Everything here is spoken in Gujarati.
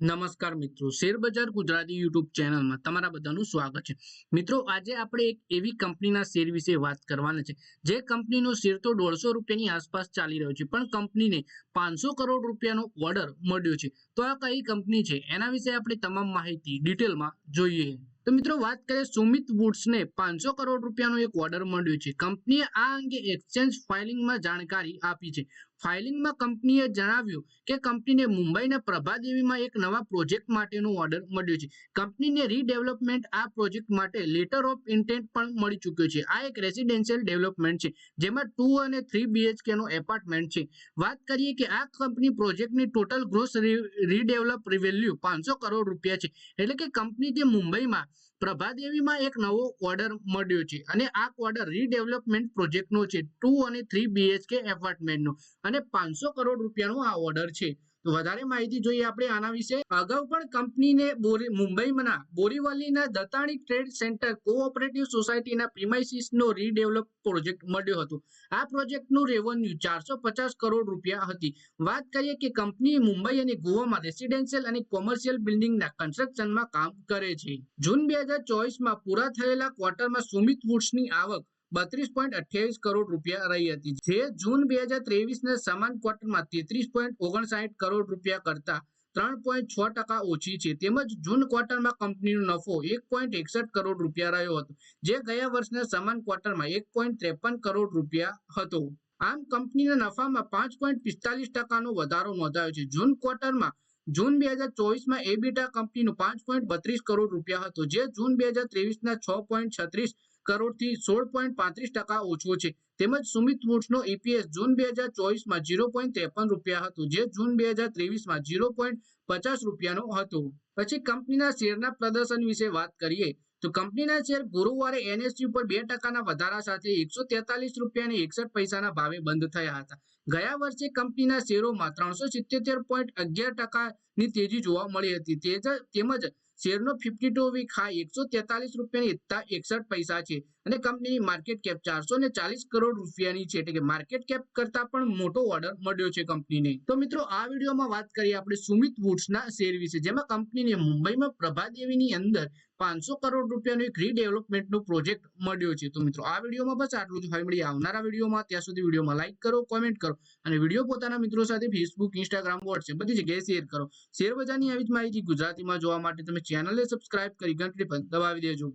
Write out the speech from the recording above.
નમસ્કાર મિત્રો. શેરબજાર ગુજરાતી યુટ્યુબ ચેનલમાં તમારા બધાનું સ્વાગત છે. મિત્રો, આજે આપણે એક એવી કંપનીના શેર વિશે વાત કરવાના છે. જે કંપનીનો શેર તો દોઢસો રૂપિયાની આસપાસ ચાલી રહ્યો છે, પણ કંપનીને પાંચસો કરોડ રૂપિયાનો ઓર્ડર મળ્યો છે. તો આ કઈ કંપની છે? એના વિશે આપણે તમામ માહિતી ડિટેલમાં જોઈએ. તો મિત્રો, વાત કરીએ સુમિત વુડ્સને. પાંચસો કરોડ રૂપિયાનો એક ઓર્ડર મળ્યો છે. કંપનીએ આ અંગે એક્સચેન્જ ફાઇલિંગમાં જાણકારી આપી છે. ફાઇલિંગમાં કંપનીએ જણાવ્યું કે કંપનીને મુંબઈના પ્રભાદેવીમાં એક નવા પ્રોજેક્ટ માટેનો ઓર્ડર મળ્યો છે. કંપનીને રીડેવલપમેન્ટ આ પ્રોજેક્ટ માટે લેટર ઓફ ઇન્ટેન્ટ પણ મળી ચૂક્યો છે. આ એક રેસિડેન્શિયલ ડેવલપમેન્ટ છે, જેમાં ટુ અને થ્રી બીએચકેનો એપાર્ટમેન્ટ છે. વાત કરીએ કે આ કંપની પ્રોજેક્ટની ટોટલ ગ્રોસ રીડેવલપ વેલ્યુ પાંચસો કરોડ રૂપિયા છે. એટલે કે કંપની જે મુંબઈમાં પ્રભાદેવીમાં એક નવો ઓર્ડર મળ્યો છે અને આ ઓર્ડર રીડેવલપમેન્ટ પ્રોજેક્ટનો છે, ટુ અને થ્રી બીએચકે એપાર્ટમેન્ટનો. અને પાંચસો કરોડ રૂપિયાનો આ ઓર્ડર છે. તો વધારે માહિતી જોઈએ આપણે આના વિશે. અગાઉ પણ કંપનીને મુંબઈના બોરીવલીના દતાણી ટ્રેડ સેન્ટર કોઓપરેટિવ સોસાયટીના પ્રિમાઇસીસનો રીડેવલપ પ્રોજેક્ટ મળ્યો હતો. આ પ્રોજેક્ટનું રેવન્યુ ચારસો પચાસ કરોડ રૂપિયા હતી. વાત કરીએ કે કંપની મુંબઈ અને ગોવામાં રેસિડેન્શિયલ અને કોમર્શિયલ બિલ્ડિંગના કન્સ્ટ્રક્શનમાં કામ કરે છે. જૂન બે હજાર ચોવીસમાં પૂરા થયેલા ક્વાર્ટરમાં સુમિત વુડ્સની આવક બત્રીસ પોઈન્ટ અઠ્યાવીસ કરોડ રૂપિયા રહી હતી. જે જૂન બે હજાર ત્રેવીસ ના સમાન ક્વાર્ટરમાં તેત્રીસ પોઈન્ટ ઓગણસાઠ કરોડ રૂપિયા કરતા ત્રણ પોઈન્ટ છ ટકા ઓછી છે. તેમજ જૂન ક્વાર્ટરમાં કંપનીનો નફો એક પોઈન્ટ એકસઠ કરોડ રૂપિયા રહ્યો હતો, જે ગયા વર્ષના સમાન ક્વાર્ટરમાં એક પોઈન્ટ ત્રેપન કરોડ રૂપિયા હતો. આમ કંપનીના નફામાં પાંચ પોઈન્ટ પિસ્તાલીસ ટકાનો વધારો નોંધાયો છે. જૂન ક્વાર્ટરમાં જૂન બે હજાર ચોવીસમાં એબીટા કંપનીનો પાંચ પોઈન્ટ બત્રીસ કરોડ રૂપિયા હતો, જે જૂન બે હજાર ત્રેવીસના છ પોઈન્ટ છત્રીસ કરોડથી સોળ પોઈન્ટ પાંત્રીસ ટકા ઓછો છે. તેમજ સુમિત વુડ્સનો ઈપીએસ જૂન બે હજાર ચોવીસમાં ઝીરો પોઈન્ટ ત્રેપન રૂપિયા હતું, જે જૂન બે હજાર ત્રેવીસમાં ઝીરો પોઈન્ટ પચાસ રૂપિયાનો હતો. પછી કંપનીના શેરના પ્રદર્શન વિશે વાત કરીએ, તો કંપનીના શેર ગુરુવારે એનએસસી ઉપર બે ટકાના વધારા સાથે એકસો તેતાલીસ રૂપિયા અને એકસઠ પૈસાના ભાવે બંધ થયા હતા. ગયા વર્ષે કંપનીના શેરોમાં ત્રણસો સિત્તેર પોઈન્ટ અગિયાર ટકાની તેજી જોવા મળી હતી. તેમજ શેરનો ફિફ્ટી ટુ વીક હાઈ એકસો તેતાલીસ રૂપિયાની એકસઠ પૈસા છે. અને કંપનીની માર્કેટ કેપ ચારસો ને ચાલીસ કરોડ રૂપિયાની છે. એટલે કે માર્કેટ કેપ કરતા પણ મોટો ઓર્ડર મળ્યો છે કંપનીને તો મિત્રો, આ વિડીયોમાં વાત કરીએ આપણે સુમિત વુડ્સના શેર વિશે, જેમાં કંપનીને મુંબઈમાં પ્રભાદેવીની અંદર પાંચસો કરોડ રૂપિયાનો એક રીડેવલપમેન્ટનો પ્રોજેક્ટ મળ્યો છે. તો મિત્રો, આ વિડીયોમાં બસ આટલું જ. હવે મળીએ આવનારા વિડીયોમાં. ત્યાં સુધી વિડીયોમાં લાઈક કરો કોમેન્ટ કરો અને વીડિયો પોતાના મિત્રો સાથે ફેસબુક ઇન્સ્ટાગ્રામ વોટ્સએપ બધી જગ્યાએ શેર કરો. શેર બજારની આવી જ માહિતી ગુજરાતીમાં જોવા માટે તમે ચેનલને સબસ્ક્રાઇબ કરી ઘંટડી પર દબાવી દેજો.